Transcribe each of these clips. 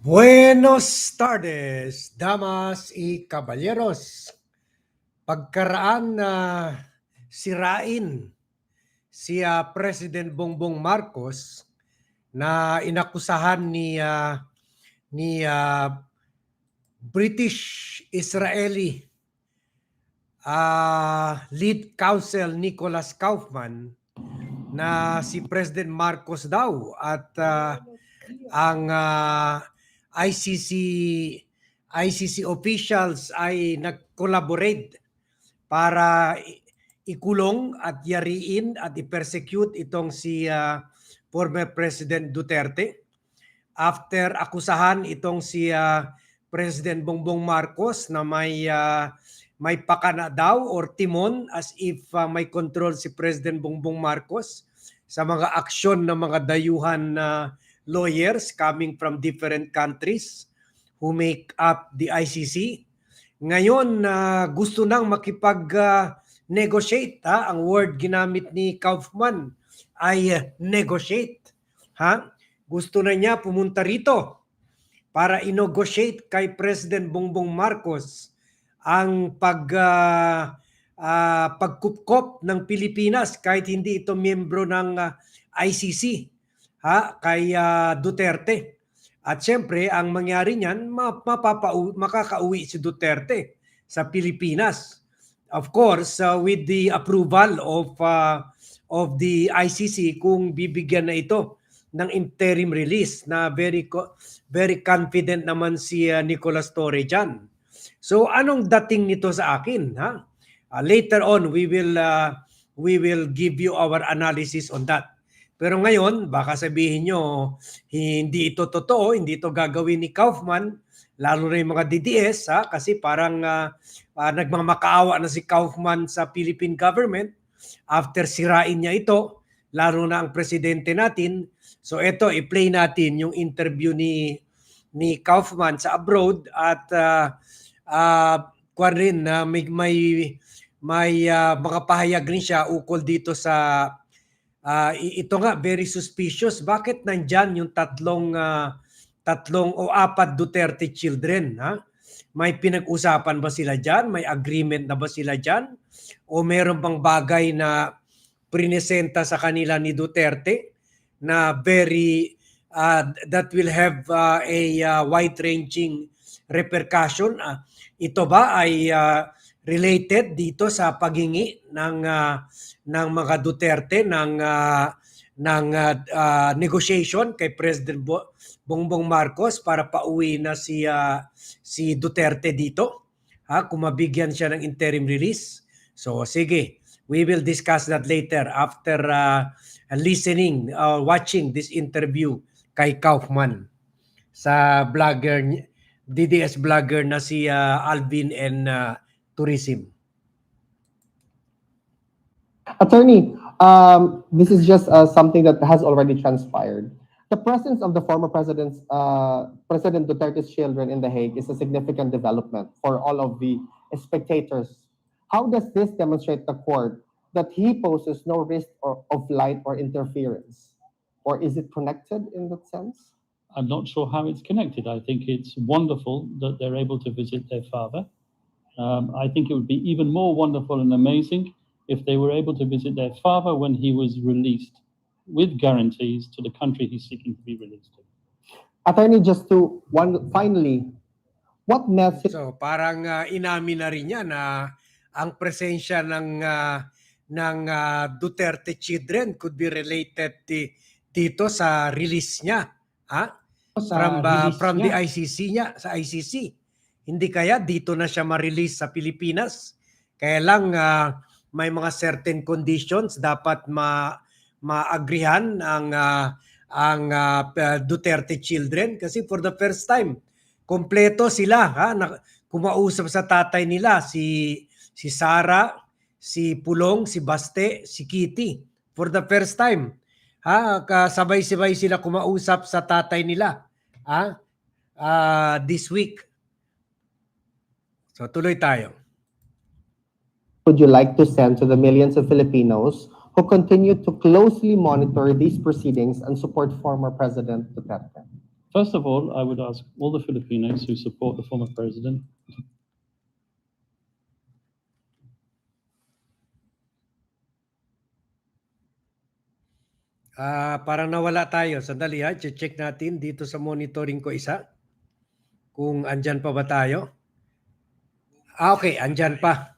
Buenos tardes, damas y caballeros. Pagkaraan na sirain si ah, President Bongbong Marcos na inakusahan ni ah, ni ah, British Israeli ah, lead counsel Nicholas Kaufman na si President Marcos daw at ah, ang ah, ICC ICC officials ay nag-collaborate para ikulong at yariin at i-persecute itong si ah, former President Duterte. After akusahan itong si ah, President Bongbong Marcos na may ah, may pakana daw or timon as if ah, may control si President Bongbong Marcos sa mga aksyon ng mga dayuhan na lawyers coming from different countries who make up the ICC. Ngayon na gusto nang makipag-negotiate ha? Ang word ginamit ni Kaufman ay uh, negotiate ha? Gusto na niya pumunta rito para i-negotiate kay President Bongbong Marcos ang pag ah, ah, pagkupkop ng Pilipinas kahit hindi ito miyembro ng ah, ICC ha kay ah, Duterte. At siyempre, ang mangyari niyan, ma- mapapau- makakauwi si Duterte sa Pilipinas. Of course, uh, with the approval of uh, of the ICC kung bibigyan na ito ng interim release na very very confident naman si uh, Nicolas Torre dyan. So anong dating nito sa akin, ha? Uh, later on we will uh, we will give you our analysis on that. Pero ngayon, baka sabihin nyo, hindi ito totoo, hindi ito gagawin ni Kaufman, lalo na yung mga DDS, ha? kasi parang ah, ah, nagmamakaawa na si Kaufman sa Philippine government after sirain niya ito, lalo na ang presidente natin. So ito, i-play natin yung interview ni ni Kaufman sa abroad at uh, uh, rin na may may may ah, mga pahayag rin siya ukol dito sa I- ito nga very suspicious. Bakit nandyan yung tatlong ah, tatlong o apat Duterte children, ha? May pinag-usapan ba sila diyan? May agreement na ba sila diyan? O meron bang bagay na prinesenta sa kanila ni Duterte na very ah, that will have ah, a ah, wide-ranging repercussion? Ah, ito ba ay ah, related dito sa paghingi ng ah, ng mga Duterte ng ah, ng ah, ah, negotiation kay President Bo- Bongbong Marcos para pauwi na si ah, si Duterte dito. Ha kung mabigyan siya ng interim release. So sige we will discuss that later after ah, listening uh, watching this interview kay Kaufman sa vlogger DDS vlogger na si ah, Alvin and ah, Tourism Attorney, um, this is just uh, something that has already transpired. The presence of the former president's, uh, President Duterte's children in The Hague is a significant development for all of the spectators. How does this demonstrate the court that he poses no risk or, of light or interference? Or is it connected in that sense? I'm not sure how it's connected. I think it's wonderful that they're able to visit their father. Um, I think it would be even more wonderful and amazing if they were able to visit their father when he was released with guarantees to the country he's seeking to be released to. Attorney, just to one finally, what message So parang ah, inamin na rin niya na ang presensya ng ah, ng ah, Duterte children could be related ti- dito sa release niya. Ha? sa From, ah, release from the niya? ICC niya, sa ICC. Hindi kaya dito na siya ma-release sa Pilipinas. Kaya lang ah, may mga certain conditions dapat ma maagrihan ang ah, ang pa- Duterte children kasi for the first time kompleto sila ha na, kumausap sa tatay nila si si Sara, si Pulong, si Baste, si Kitty for the first time. Ha, kasabay-sabay sila kumausap sa tatay nila. Ha? Ah, this week. So tuloy tayo. would you like to send to the millions of Filipinos who continue to closely monitor these proceedings and support former President Duterte? First of all, I would ask all the Filipinos who support the former president Ah, parang nawala tayo. Sandali ha, check natin dito sa monitoring ko isa. Kung andyan pa ba tayo? Ah, okay, andyan pa.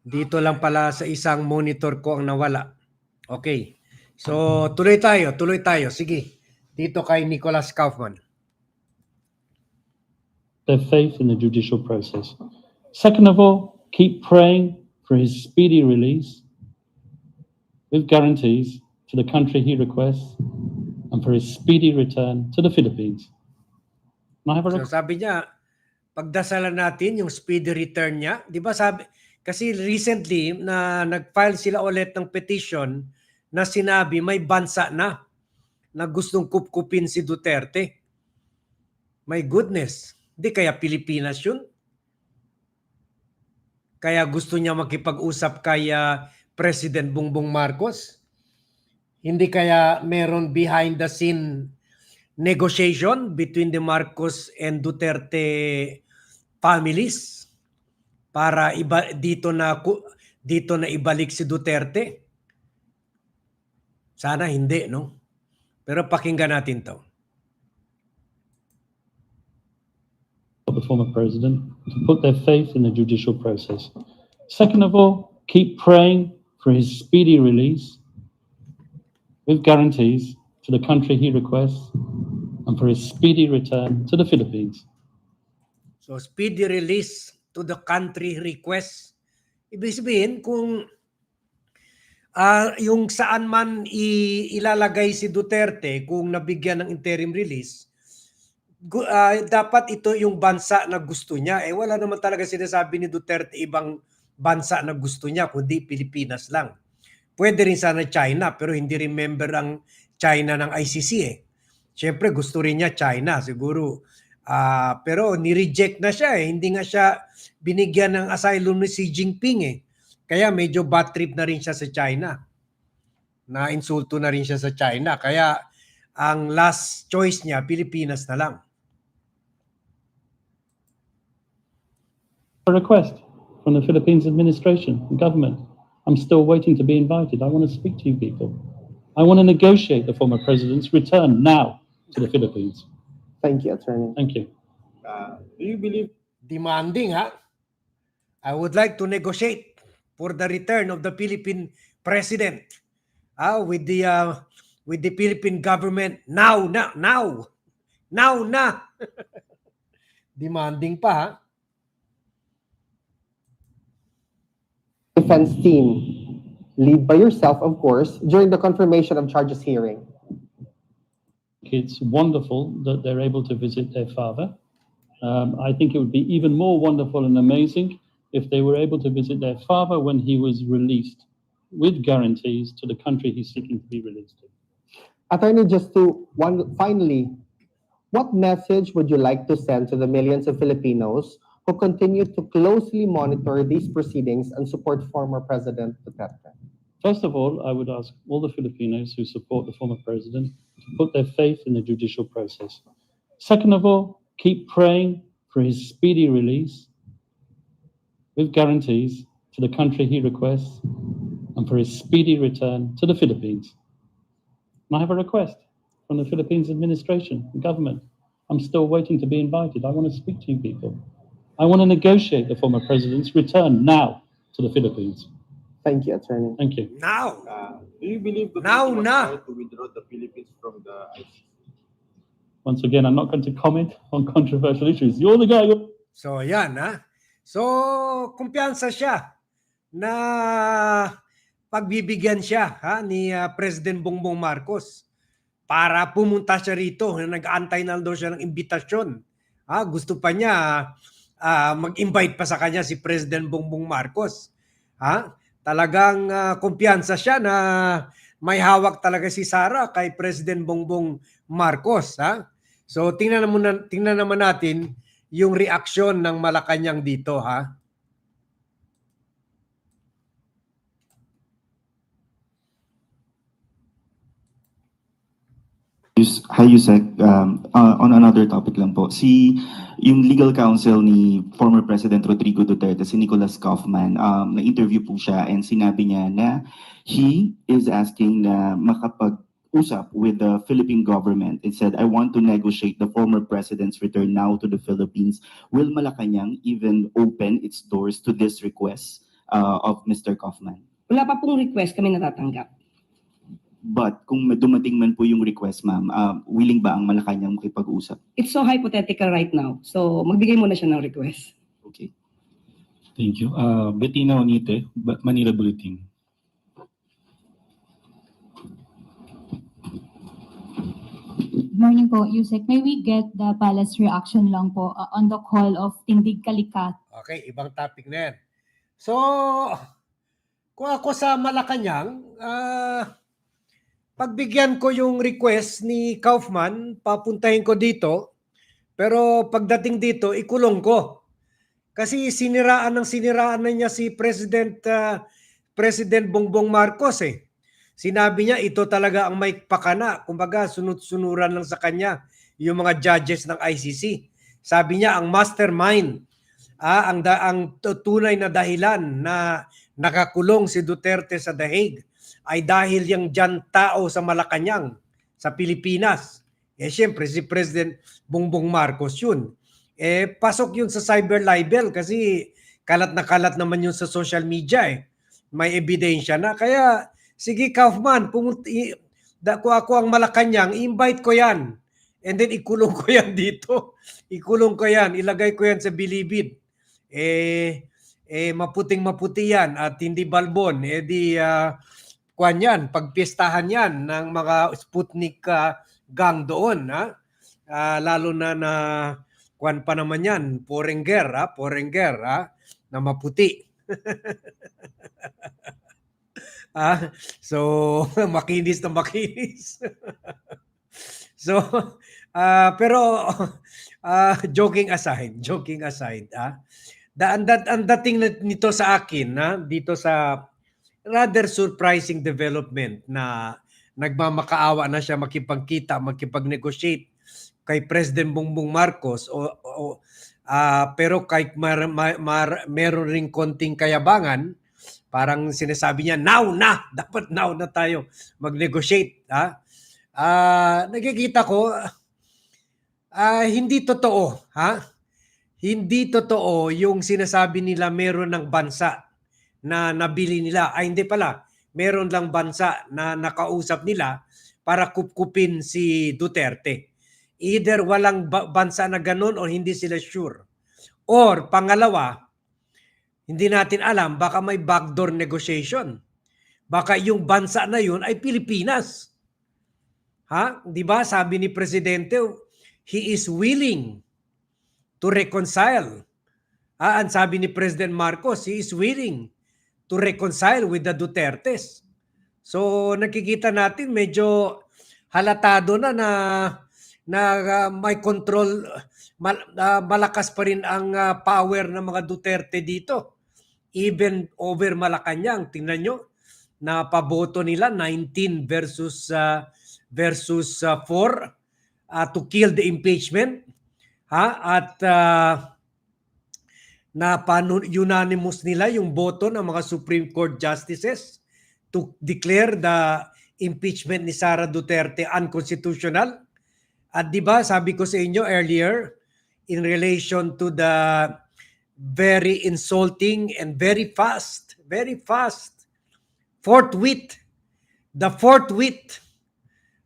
Dito lang pala sa isang monitor ko ang nawala. Okay. So, tuloy tayo, tuloy tayo. Sige. Dito kay Nicholas Kaufman. their faith in the judicial process. Second of all, keep praying for his speedy release with guarantees to the country he requests and for his speedy return to the Philippines. And I have a So sabi niya, pagdasalan natin yung speedy return niya. Di ba sabi, kasi recently na nag-file sila ulit ng petition na sinabi may bansa na na gustong kupkupin si Duterte. My goodness. Di kaya Pilipinas yun? Kaya gusto niya makipag-usap kay ah, President Bongbong Marcos? Hindi kaya meron behind the scene negotiation between the Marcos and Duterte families para iba dito na dito na ibalik si Duterte. Sana hindi, no? Pero pakinggan natin 'to. the former president to put their faith in the judicial process. Second of all, keep praying for his speedy release with guarantees to the country he requests and for his speedy return to the Philippines. So speedy release to the country request. Ibig sabihin kung ah, yung saan man ilalagay si Duterte kung nabigyan ng interim release, ah, dapat ito yung bansa na gusto niya. Eh wala naman talaga sinasabi ni Duterte ibang bansa na gusto niya kundi Pilipinas lang. Pwede rin sana China pero hindi rin member ang China ng ICC eh. Siyempre gusto rin niya China siguro. Ah, pero ni-reject na siya eh. Hindi nga siya binigyan ng asylum ni Xi Jinping eh. Kaya medyo bad trip na rin siya sa China. Na insulto na rin siya sa China. Kaya ang last choice niya, Pilipinas na lang. A request from the Philippines administration and government. I'm still waiting to be invited. I want to speak to you people. I want to negotiate the former president's return now to the Philippines. Thank you, Attorney. Thank you. Uh, do you believe Demanding ha. I would like to negotiate for the return of the Philippine president ah, with the uh, with the Philippine government now na now now na demanding pa ha Defense team, lead by yourself, of course, during the confirmation of charges hearing. It's wonderful that they're able to visit their father. Um, I think it would be even more wonderful and amazing if they were able to visit their father when he was released with guarantees to the country he's seeking to be released to. Attorney, just to one finally, what message would you like to send to the millions of Filipinos who continue to closely monitor these proceedings and support former President Duterte? First of all, I would ask all the Filipinos who support the former president to put their faith in the judicial process. Second of all, keep praying for his speedy release with guarantees to the country he requests and for his speedy return to the Philippines. And I have a request from the Philippines administration and government. I'm still waiting to be invited. I want to speak to you people. I want to negotiate the former president's return now to the Philippines. Thank you, Attorney. Thank you. now uh, do you believe Duterte Now was na. right to withdraw the Philippines from the ICC? Once again, I'm not going to comment on controversial issues. You're the guy. You're... So yan ha. So kumpiyansa siya na pagbibigyan siya ha ni ah, President Bongbong Marcos para pumunta siya rito na nag-aantay na daw siya ng imbitasyon. Ha, gusto pa niya ah, mag-invite pa sa kanya si President Bongbong Marcos. Ha? Talagang ah, kumpiyansa siya na may hawak talaga si Sara kay President Bongbong Marcos, ha? So tingnan naman tingnan naman natin yung reaksyon ng Malacanang dito, ha? Hi, Yusek. Um, uh, on another topic lang po. Si, yung legal counsel ni former President Rodrigo Duterte, si Nicholas Kaufman, um, na-interview po siya and sinabi niya na he is asking na makapag-usap with the Philippine government. It said, I want to negotiate the former president's return now to the Philippines. Will Malacanang even open its doors to this request uh, of Mr. Kaufman? Wala pa pong request kami natatanggap. But kung dumating man po yung request, ma'am, uh, willing ba ang Malacanang makipag-usap? It's so hypothetical right now. So, magbigay muna siya ng request. Okay. Thank you. Uh, Bettina Onite, Manila Bulletin. Good morning po, Yusek. May we get the palace reaction lang po uh, on the call of Tindig Kalikat? Okay, ibang topic na yan. So, kung ako sa Malacanang, ah, pagbigyan ko yung request ni Kaufman, papuntahin ko dito, pero pagdating dito, ikulong ko. Kasi siniraan ng siniraan na niya si President ah, President Bongbong Marcos eh. Sinabi niya ito talaga ang may pakana. Kumbaga sunod-sunuran lang sa kanya yung mga judges ng ICC. Sabi niya ang mastermind ah, ang da, ang tu- tunay na dahilan na nakakulong si Duterte sa The Hague ay dahil yung dyan tao sa Malacanang sa Pilipinas. Eh siyempre si President Bongbong Marcos yun. Eh pasok yun sa cyber libel kasi kalat na kalat naman yun sa social media eh. May ebidensya na. Kaya sige Kaufman, pumunta, da, kung ako ang Malacanang, invite ko yan. And then ikulong ko yan dito. Ikulong ko yan. Ilagay ko yan sa bilibid eh, eh maputing maputi yan at hindi balbon, eh di ah, kwan yan, pagpiestahan yan ng mga Sputnik ah, gang doon. Ha? Ah, lalo na na kwan pa naman yan, Porenger, ha? Porenger, ha? na maputi. ah, so, makinis na makinis. so, ah, pero ah, joking aside, joking aside, ah, da, ang, ang dating nito sa akin na dito sa rather surprising development na nagmamakaawa na siya makipagkita, makipag-negotiate kay President Bongbong Marcos o, o ah, pero kahit mar, mar, mar- meron ring konting kayabangan, parang sinasabi niya, now na! Dapat now na tayo mag-negotiate. Ha? Ah, nakikita ko, ah, hindi totoo. Ha? Hindi totoo yung sinasabi nila meron ng bansa na nabili nila. Ay hindi pala, meron lang bansa na nakausap nila para kupkupin si Duterte. Either walang ba- bansa na ganun o hindi sila sure. Or pangalawa, hindi natin alam, baka may backdoor negotiation. Baka yung bansa na yun ay Pilipinas. Ha? 'Di ba? Sabi ni presidente, he is willing to reconcile. Ah, ang sabi ni President Marcos, he is willing to reconcile with the Dutertes. So nakikita natin medyo halatado na na na ah, may control mal- ah, malakas pa rin ang ah, power ng mga Duterte dito. Even over Malacanang, tingnan nyo, na paboto nila 19 versus ah, versus 4 to kill the impeachment ha at ah, na panu- unanimous nila yung boto ng mga Supreme Court justices to declare the impeachment ni Sara Duterte unconstitutional. At 'di ba, sabi ko sa inyo earlier in relation to the very insulting and very fast, very fast forthwith the forthwith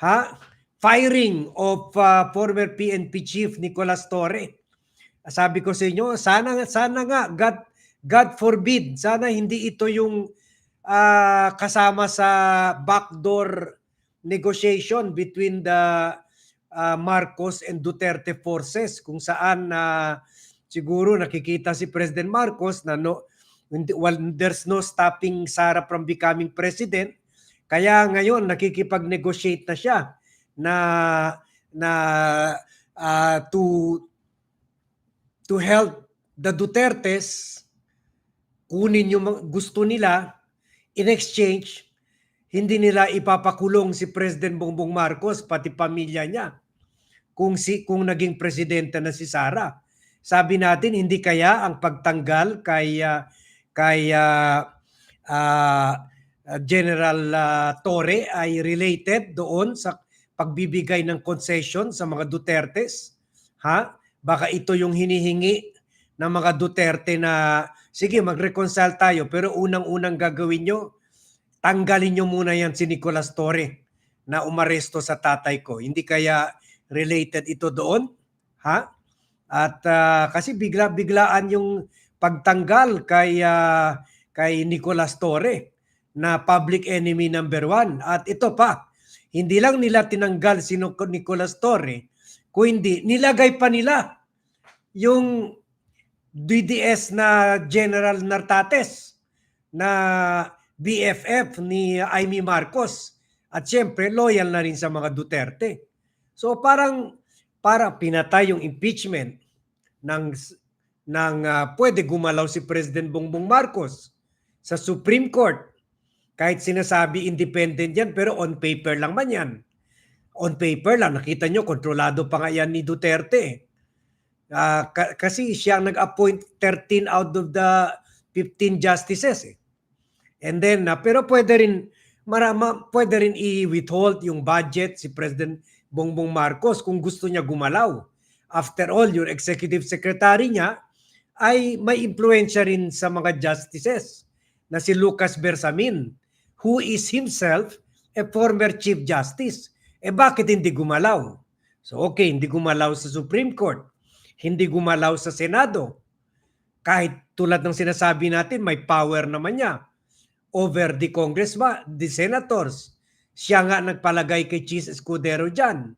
ha firing of uh, former PNP chief Nicolas Torre. Sabi ko sa inyo, sana sana nga God God forbid, sana hindi ito yung ah, kasama sa backdoor negotiation between the ah, Marcos and Duterte forces kung saan na siguro nakikita si President Marcos na no well, there's no stopping Sara from becoming president. Kaya ngayon nakikipag-negotiate na siya na na ah, to to help the Dutertes kunin yung gusto nila in exchange hindi nila ipapakulong si President Bongbong Marcos pati pamilya niya kung si kung naging presidente na si Sara. Sabi natin hindi kaya ang pagtanggal kay ah, kay ah, ah, General ah, Torre ay related doon sa pagbibigay ng concession sa mga Dutertes? Ha? Baka ito yung hinihingi ng mga Duterte na sige mag-reconcile tayo pero unang-unang gagawin nyo tanggalin nyo muna yan si Nicolas Torre na umaresto sa tatay ko. Hindi kaya related ito doon? Ha? At ah, kasi bigla-biglaan yung pagtanggal kay ah, kay Nicolas Torre na public enemy number one. At ito pa, hindi lang nila tinanggal si Nic- Nicolas Torre, kundi nilagay pa nila yung DDS na General Nartates na BFF ni Amy Marcos at siyempre loyal na rin sa mga Duterte. So parang para pinatay yung impeachment ng ng ah, pwede gumalaw si President Bongbong Marcos sa Supreme Court. Kahit sinasabi independent yan pero on paper lang man yan. On paper lang nakita nyo kontrolado pa nga yan ni Duterte. Ah, ka- kasi siya ang nag-appoint 13 out of the 15 justices eh. And then, ah, pero pwede rin, marama, pwede rin i-withhold yung budget si President Bongbong Marcos kung gusto niya gumalaw. After all, yung executive secretary niya ay may impluensya rin sa mga justices na si Lucas Bersamin who is himself a former Chief Justice. Eh bakit hindi gumalaw? So okay, hindi gumalaw sa Supreme Court, hindi gumalaw sa Senado. Kahit tulad ng sinasabi natin, may power naman niya over the congressman, the senators. Siya nga nagpalagay kay Cheese Escudero dyan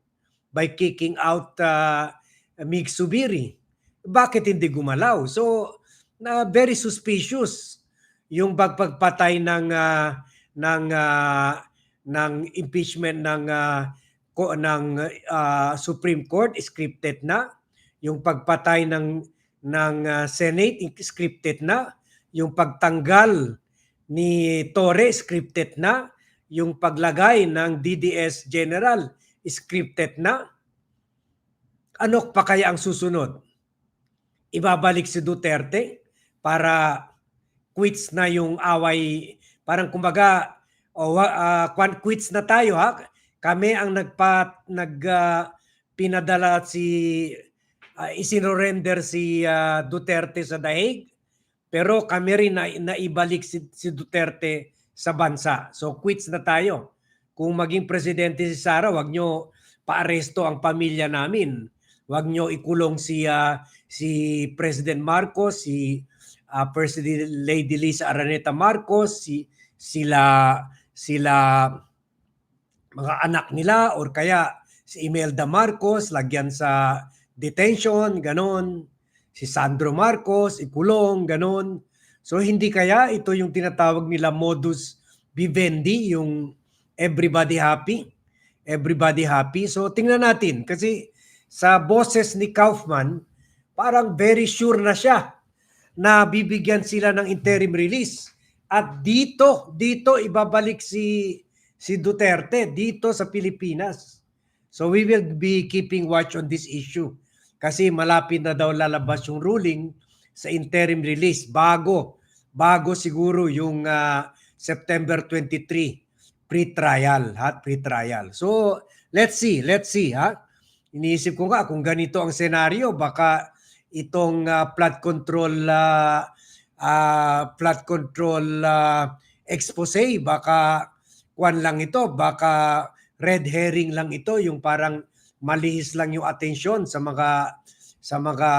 by kicking out uh, Mig Subiri. Bakit hindi gumalaw? So, na very suspicious yung pagpagpatay ng ah, ng ah, ng impeachment ng ko, ng ah, Supreme Court scripted na. Yung pagpatay ng ng ah, Senate scripted na. Yung pagtanggal ni Torre scripted na. Yung paglagay ng DDS General scripted na. Ano pa kaya ang susunod? Ibabalik si Duterte para quits na yung away parang kumbaga o uh, quits na tayo ha kami ang nagpa nag ah, pinadala si uh, isinorender si ah, Duterte sa Daig pero kami rin na, naibalik si, si Duterte sa bansa. So quits na tayo. Kung maging presidente si Sara, wag nyo paaresto ang pamilya namin. Wag nyo ikulong si ah, si President Marcos, si ah, President Lady Lisa Araneta Marcos, si sila sila mga anak nila or kaya si Imelda Marcos lagyan sa detention, ganon. Si Sandro Marcos ikulong, ganon. So hindi kaya ito yung tinatawag nila modus vivendi, yung everybody happy, everybody happy. So tingnan natin kasi sa boses ni Kaufman, parang very sure na siya na bibigyan sila ng interim release. At dito, dito ibabalik si si Duterte dito sa Pilipinas. So we will be keeping watch on this issue kasi malapit na daw lalabas yung ruling sa interim release bago bago siguro yung ah, September 23 pre-trial, ha, pre-trial. So let's see, let's see, ha. Iniisip ko nga kung ganito ang senaryo, baka itong ah, flood control ah, ah, flood control ah, expose baka kwan lang ito, baka red herring lang ito, yung parang malihis lang yung atensyon sa mga sa mga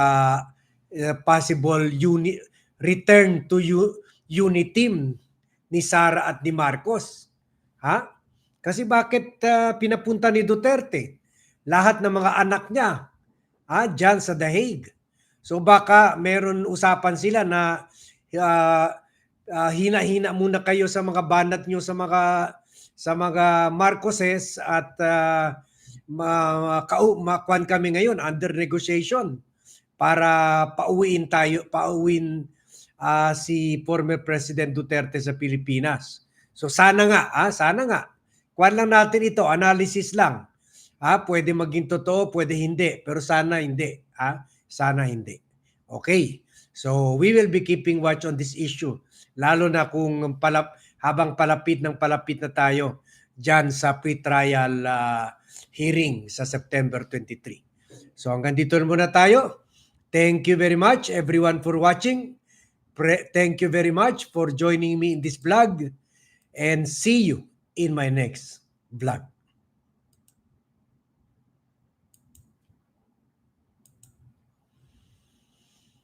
eh, possible uni, return to u, unit team ni Sara at ni Marcos. Ha? Kasi bakit ah, pinapunta ni Duterte? Lahat ng mga anak niya, ha, diyan sa The Hague. So baka meron usapan sila na ah, ah, hina-hina muna kayo sa mga banat nyo sa mga sa mga Marcoses at uh, makuan kami ngayon under negotiation para pauwiin tayo pauwiin ah, si former President Duterte sa Pilipinas. So sana nga, ah, sana nga. Kuan lang natin ito, analysis lang. Ah, pwede maging totoo, pwede hindi, pero sana hindi, ah. Sana hindi. Okay. So we will be keeping watch on this issue lalo na kung palap, habang palapit ng palapit na tayo diyan sa pre-trial ah, hearing sa September 23. So hanggang dito na muna tayo. Thank you very much everyone for watching. Pre- thank you very much for joining me in this vlog and see you in my next vlog.